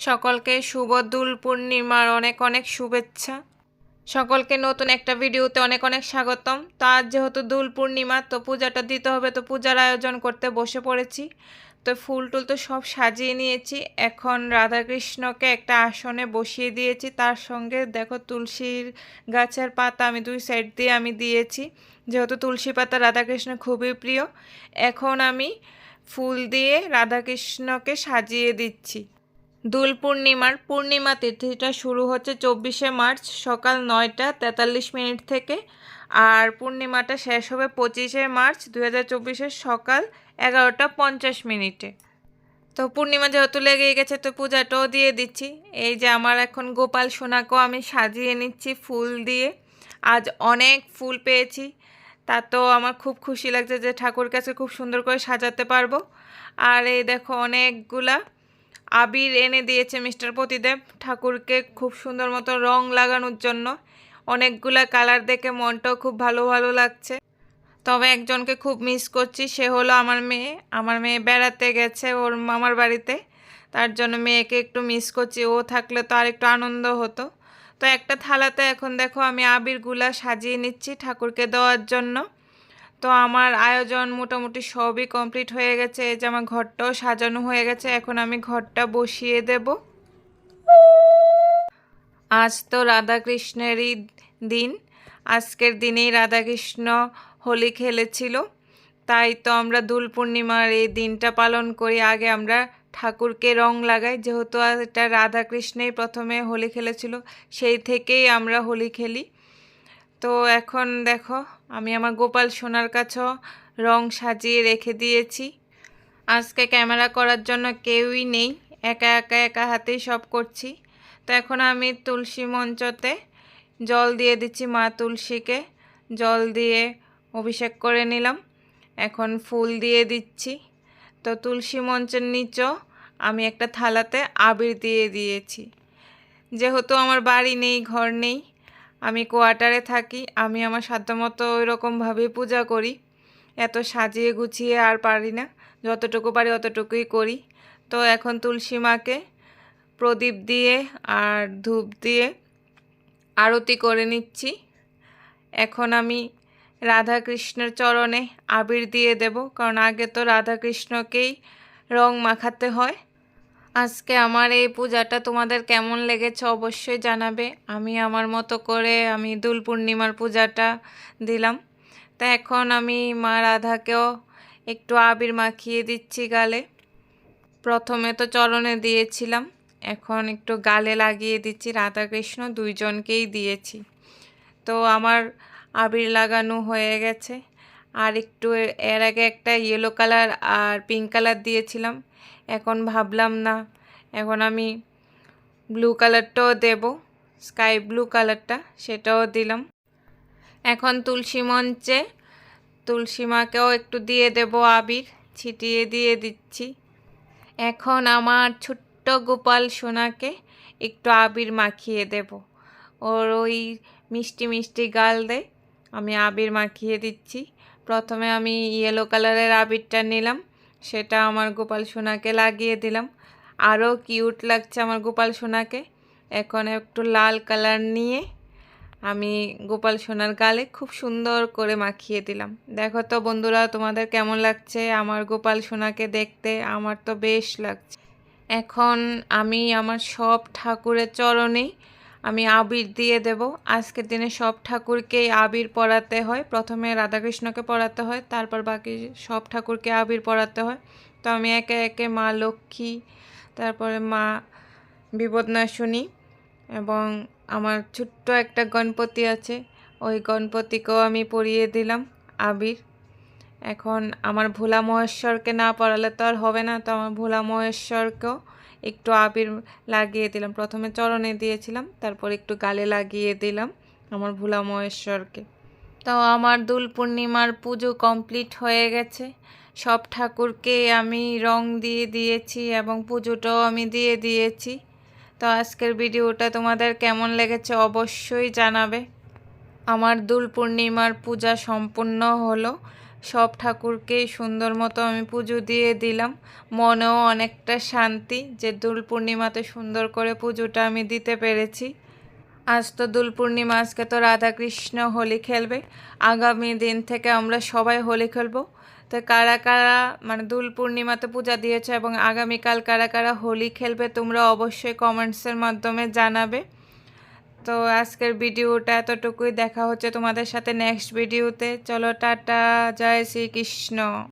সকলকে শুভ দুল পূর্ণিমার অনেক অনেক শুভেচ্ছা। সকলকে নতুন একটা ভিডিওতে অনেক অনেক স্বাগতম। তো আজ যেহেতু দুল পূর্ণিমা, তো পূজাটা দিতে হবে, তো পূজার আয়োজন করতে বসে পড়েছি। তো ফুল টুল তো সব সাজিয়ে নিয়েছি। এখন রাধাকৃষ্ণকে একটা আসনে বসিয়ে দিয়েছি। তার সঙ্গে দেখো তুলসীর গাছের পাতা আমি দুই সাইড দিয়ে আমি দিয়েছি। যেহেতু তুলসী পাতা রাধাকৃষ্ণ খুবই প্রিয়, এখন আমি ফুল দিয়ে রাধাকৃষ্ণকে সাজিয়ে দিচ্ছি। দোল পূর্ণিমার পূর্ণিমা তিথিটা শুরু হচ্ছে চব্বিশে মার্চ সকাল নয়টা তেতাল্লিশ মিনিট থেকে আর পূর্ণিমাটা শেষ হবে পঁচিশে মার্চ দু হাজার সকাল এগারোটা পঞ্চাশ মিনিটে। তো পূর্ণিমা যেহেতু লেগে গেছে, তো পূজাটাও দিয়ে দিচ্ছি। এই যে আমার এখন গোপাল সোনাকেও আমি সাজিয়ে নিচ্ছি ফুল দিয়ে। আজ অনেক ফুল পেয়েছি। তা তো আমার খুব খুশি লাগছে যে ঠাকুর কাছে খুব সুন্দর করে সাজাতে পারব। আর এই দেখো অনেকগুলা আবির এনে দিয়েছে মিস্টার প্রতিদেব ঠাকুরকে খুব সুন্দর মতো রং লাগানোর জন্য। অনেকগুলা কালার দেখে মনটাও খুব ভালো ভালো লাগছে। তবে একজনকে খুব মিস করছি, সে হলো আমার মেয়ে। আমার মেয়ে বেড়াতে গেছে ওর মামার বাড়িতে। তার জন্য মেয়েকে একটু মিস করছি। ও থাকলে তো আর একটু আনন্দ হতো। তো একটা থালাতে এখন দেখো আমি আবিরগুলা সাজিয়ে নিচ্ছি ঠাকুরকে দেওয়ার জন্য। তো আমার আয়োজন মোটামুটি সবই কমপ্লিট হয়ে গেছে। এই যে আমার ঘরটাও সাজানো হয়ে গেছে, এখন আমি ঘরটা বসিয়ে দেব। আজ তো রাধাকৃষ্ণেরই দিন, আজকের দিনেই রাধাকৃষ্ণ হোলি খেলেছিল। তাই তো আমরা দোল পূর্ণিমার এই দিনটা পালন করি। আগে আমরা ঠাকুরকে রং লাগাই, যেহেতু এটা রাধাকৃষ্ণেই প্রথমে হোলি খেলেছিল, সেই থেকেই আমরা হোলি খেলি। তো এখন দেখো, আমি আমার গোপাল সোনার কাছেও রং সাজিয়ে রেখে দিয়েছি। আজকে ক্যামেরা করার জন্য কেউই নেই, একা একা একা হাতেই সব করছি। তো এখন আমি তুলসী মঞ্চতে জল দিয়ে দিচ্ছি মা তুলসীকে। জল দিয়ে অভিষেক করে নিলাম, এখন ফুল দিয়ে দিচ্ছি। তো তুলসী মঞ্চের নিচেও আমি একটা থালাতে আবির দিয়ে দিয়েছি। যেহেতু আমার বাড়ি নেই, ঘর নেই আমি কোয়ার্টারে থাকি, আমি আমার সাধ্যমতো ওই রকমভাবেই পূজা করি। এত সাজিয়ে গুছিয়ে আর পারি না, যতটুকু পারি অতটুকুই করি। তো এখন তুলসী মাকে প্রদীপ দিয়ে আর ধূপ দিয়ে আরতি করে নিচ্ছি। এখন আমি রাধা কৃষ্ণের চরণে আবির দিয়ে দেব, কারণ আগে তো রাধা কৃষ্ণকেই রং মাখাতে হয়। আজকে আমার এই পূজাটা তোমাদের কেমন লেগেছে অবশ্যই জানাবে। আমি আমার মতো করে আমি দোল পূর্ণিমার পূজাটা দিলাম। তা এখন আমি মা রাধাকেও একটু আবির মাখিয়ে দিচ্ছি গালে। প্রথমে তো চরণে দিয়েছিলাম, এখন একটু গালে লাগিয়ে দিচ্ছি। রাধাকৃষ্ণ দুইজনকেই দিয়েছি। তো আমার আবির লাগানো হয়ে গেছে। আর একটু এর আগে একটা ইয়েলো কালার আর পিঙ্ক কালার দিয়েছিলাম। এখন ভাবলাম না। এখন আমি ব্লু কালারটাও দেব স্কাই ব্লু কালারটা সেটাও দিলাম। এখন তুলসী মঞ্চে, তুলসী মাকেও একটু দিয়ে দেব আবির, ছিটিয়ে দিয়ে দিচ্ছি। এখন আমার ছোট্ট গোপাল সোনাকে একটু আবির মাখিয়ে দেব। ওর ওই মিষ্টি মিষ্টি গাল দেয় আমি আবির মাখিয়ে দিচ্ছি। প্রথমে আমি ইয়েলো কালারের আবিরটা নিলাম। সেটা আমার গোপাল সোনাকে লাগিয়ে দিলাম। আরও কিউট লাগছে আমার গোপাল সোনাকে। এখন একটু লাল কালার নিয়ে আমি গোপাল সোনার গালে খুব সুন্দর করে মাখিয়ে দিলাম। দেখো তো বন্ধুরা, তোমাদের কেমন লাগছে আমার গোপাল সোনাকে দেখতে? আমার তো বেশ লাগছে। এখন আমি আমার সব ঠাকুরের চরণে আমি আবির দিয়ে দেব। আজকের দিনে সব ঠাকুরকেই আবির পরাতে হয়। প্রথমে রাধাকৃষ্ণকে পড়াতে হয়, তারপর বাকি সব ঠাকুরকে আবির পরাতে হয়। তো আমি একে একে মা লক্ষ্মী, তারপরে মা বিপদনাশনী এবং আমার ছোট্ট একটা গণপতি আছে। ওই গণপতিকেও আমি পরিয়ে দিলাম আবির। এখন আমার ভোলা মহেশ্বরকে না পড়ালে তো আর হবে না। তো আমার ভোলা মহেশ্বরকেও একটু আবির লাগিয়ে দিলাম। প্রথমে চরণে দিয়েছিলাম, তারপর একটু গালে লাগিয়ে দিলাম আমার ভোলা মহেশ্বরকে। তো আমার দোল পূর্ণিমার পুজো কমপ্লিট হয়ে গেছে। সব ঠাকুরকে আমি রং দিয়ে দিয়েছি এবং পুজোটাও আমি দিয়ে দিয়েছি। তো আজকের ভিডিওটা তোমাদের কেমন লেগেছে অবশ্যই জানাবে। আমার দোল পূর্ণিমার পূজা সম্পূর্ণ হলো। সব ঠাকুরকেই সুন্দর মতো আমি পুজো দিয়ে দিলাম। মনেও অনেকটা শান্তি যে দোল পূর্ণিমাতে সুন্দর করে পুজোটা আমি দিতে পেরেছি। আজ তো দোল পূর্ণিমা, আজকে তো রাধাকৃষ্ণ হোলি খেলবে। আগামী দিন থেকে আমরা সবাই হোলি খেলব। তো কারা কারা মানে দোল পূর্ণিমাতে পূজা দিয়েছে এবং আগামীকাল কারা কারা হোলি খেলবে তোমরা অবশ্যই কমেন্টসের মাধ্যমে জানাবে। তো আজকের ভিডিওটা এতটুকুই। দেখা হচ্ছে তোমাদের সাথে নেক্সট ভিডিওতে চলো টাটা জয় শ্রীকৃষ্ণ।